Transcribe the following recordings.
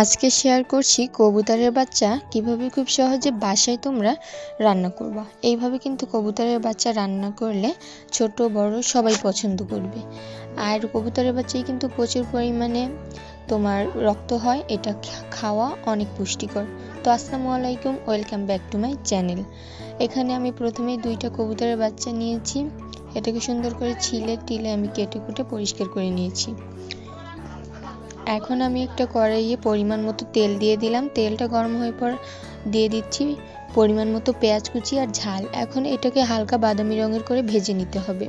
আজকে শেয়ার করছি কবুতরের বাচ্চা, কীভাবে খুব সহজে বাসায় তোমরা রান্না করবা। এইভাবে কিন্তু কবুতরের বাচ্চা রান্না করলে ছোট, বড় সবাই পছন্দ করবে। আর কবুতরের বাচ্চায় কিন্তু প্রচুর পরিমাণে তোমার রক্ত হয়, এটা খাওয়া অনেক পুষ্টিকর। তো আসসালামু আলাইকুম, welcome back to my channel. এখানে আমি প্রথমেই দুইটা কবুতরের বাচ্চা নিয়েছি। এটাকে সুন্দর করে ছিলে, টিলে আমি কেটে কুটে পরিষ্কার করে নিয়েছি। এখন আমি একটা কড়াইয়ে পরিমাণ মতো তেল দিয়ে দিলাম। তেলটা গরম হয়ে পর দিয়ে দিচ্ছি পরিমাণ মতো পেঁয়াজ কুচি আর ঝাল। এখন এটাকে হালকা বাদামি রঙের করে ভেজে নিতে হবে।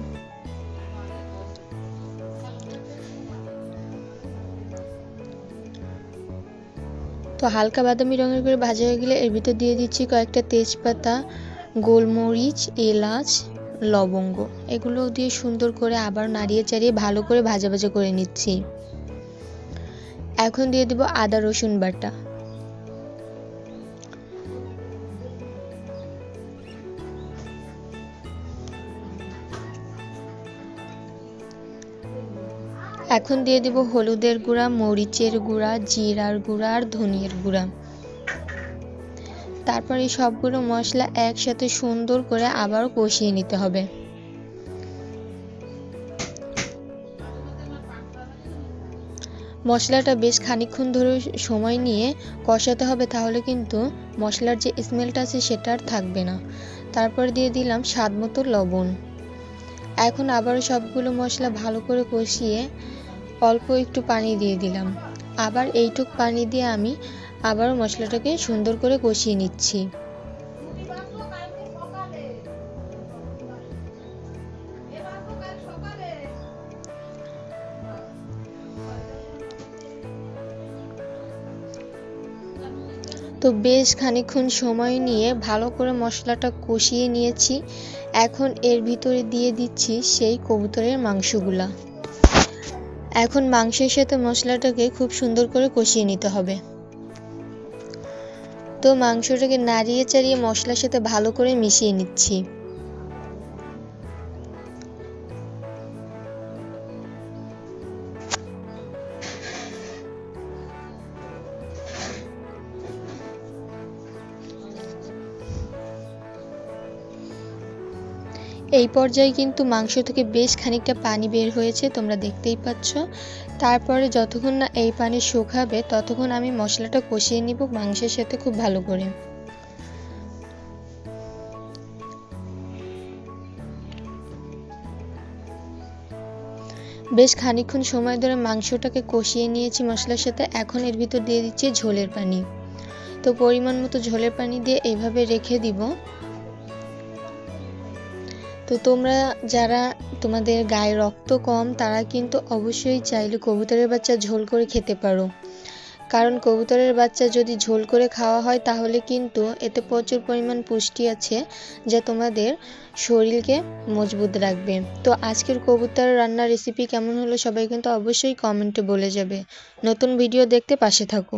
তো হালকা বাদামি রঙের করে ভাজা হয়ে গেলে এর ভিতর দিয়ে দিচ্ছি কয়েকটা তেজপাতা, গোলমরিচ, এলাচ, লবঙ্গ। এগুলো দিয়ে সুন্দর করে আবার নাড়িয়ে চাড়িয়ে ভালো করে ভাজা ভাজা করে নিচ্ছি। এখন দিয়ে দিব আদা রসুন বাটা। এখন দিয়ে দিব হলুদের গুঁড়া, মরিচের গুঁড়া, জিরার গুঁড়া আর ধনিয়ার গুঁড়া। তারপর এই সবগুলো মশলা একসাথে সুন্দর করে আবার কষিয়ে নিতে হবে। মশলাটা বেশ খানিকক্ষণ ধরে সময় নিয়ে কষাতে হবে, তাহলে কিন্তু মশলার যে স্মেলটা আছে সেটা আর থাকবে না। তারপর দিয়ে দিলাম স্বাদ মতো লবণ। এখন আবারও সবগুলো মশলা ভালো করে কষিয়ে অল্প একটু পানি দিয়ে দিলাম। আবার এইটুক পানি দিয়ে আমি আবারও মশলাটাকে সুন্দর করে কষিয়ে নিচ্ছি। তো বেশ খানিক্ষণ সময় নিয়ে ভালো করে মশলাটা কষিয়ে নিয়েছি। এখন এর ভিতরে দিয়ে দিচ্ছি সেই কবুতরের মাংসগুলা। এখন মাংসের সাথে মশলাটাকে খুব সুন্দর করে কষিয়ে নিতে হবে। তো মাংসটাকে নাড়িয়ে চাড়িয়ে মশলার সাথে ভালো করে মিশিয়ে নিচ্ছি। এই পর্যায়ে কিন্তু মাংস থেকে বেশ খানিকটা পানি বের হয়েছে, তোমরা দেখতেই পাচ্ছ। তারপরে যতক্ষণ না এই পানি শুকাবে, ততক্ষণ আমি মশলাটা কষিয়ে নিব মাংসের সাথে খুব ভালো করে। বেশ খানিকক্ষণ সময় ধরে মাংসটাকে কষিয়ে নিয়েছি মশলার সাথে, এখন এর ভিতর দিয়ে দিচ্ছি ঝোলের পানি। তো পরিমাণ মতো ঝোলের পানি দিয়ে এইভাবে রেখে দিব। তো তোমরা যারা তোমাদের গায়ে রক্ত কম, তারা কিন্তু অবশ্যই চাইলে কবুতরের বাচ্চা ঝোল করে খেতে পারো। কারণ কবুতরের বাচ্চা যদি ঝোল করে খাওয়া হয়, তাহলে কিন্তু এতে প্রচুর পরিমাণ পুষ্টি আছে যা তোমাদের শরীরকে মজবুত রাখবে। তো আজকের কবুতর রান্নার রেসিপি কেমন হলো, সবাই কিন্তু অবশ্যই কমেন্টে বলে যাবে। নতুন ভিডিও দেখতে পাশে থাকো।